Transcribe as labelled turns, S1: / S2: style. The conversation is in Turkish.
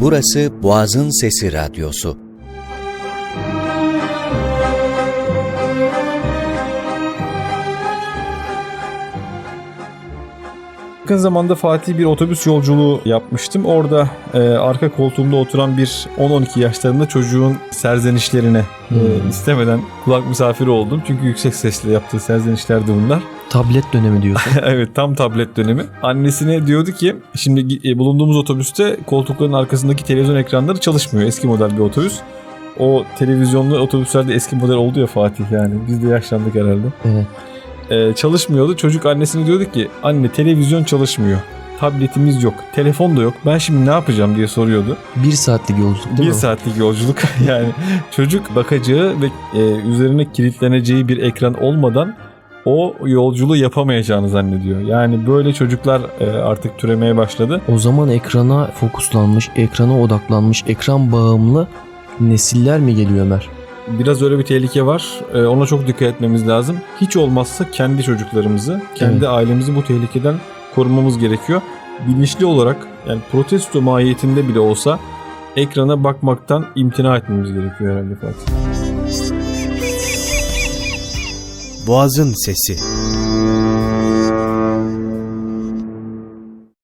S1: Burası Boğaz'ın Sesi Radyosu.
S2: Yakın zamanda Fatih bir otobüs yolculuğu yapmıştım. Orada e, arka koltuğumda oturan bir 10-12 yaşlarında çocuğun serzenişlerine e, istemeden kulak misafiri oldum. Çünkü yüksek sesle yaptığı serzenişlerdi bunlar.
S3: Tablet dönemi diyorsun.
S2: evet tam tablet dönemi. Annesine diyordu ki şimdi e, bulunduğumuz otobüste koltukların arkasındaki televizyon ekranları çalışmıyor. Eski model bir otobüs. O televizyonlu otobüslerde eski model oldu ya Fatih yani. Biz de yaşlandık herhalde.
S3: Evet.
S2: Ee, çalışmıyordu. Çocuk annesine diyordu ki anne televizyon çalışmıyor. Tabletimiz yok. Telefon da yok. Ben şimdi ne yapacağım diye soruyordu.
S3: Bir saatlik yolculuk değil
S2: bir
S3: mi?
S2: saatlik yolculuk. yani çocuk bakacağı ve e, üzerine kilitleneceği bir ekran olmadan o yolculuğu yapamayacağını zannediyor. Yani böyle çocuklar e, artık türemeye başladı.
S3: O zaman ekrana fokuslanmış, ekrana odaklanmış, ekran bağımlı nesiller mi geliyor Ömer?
S2: Biraz öyle bir tehlike var. E, ona çok dikkat etmemiz lazım. Hiç olmazsa kendi çocuklarımızı, kendi
S3: Evet.
S2: ailemizi bu tehlikeden korumamız gerekiyor. Bilinçli olarak yani protesto mahiyetinde bile olsa ekrana bakmaktan imtina etmemiz gerekiyor herhalde Fatih.
S1: Boğaz'ın Sesi.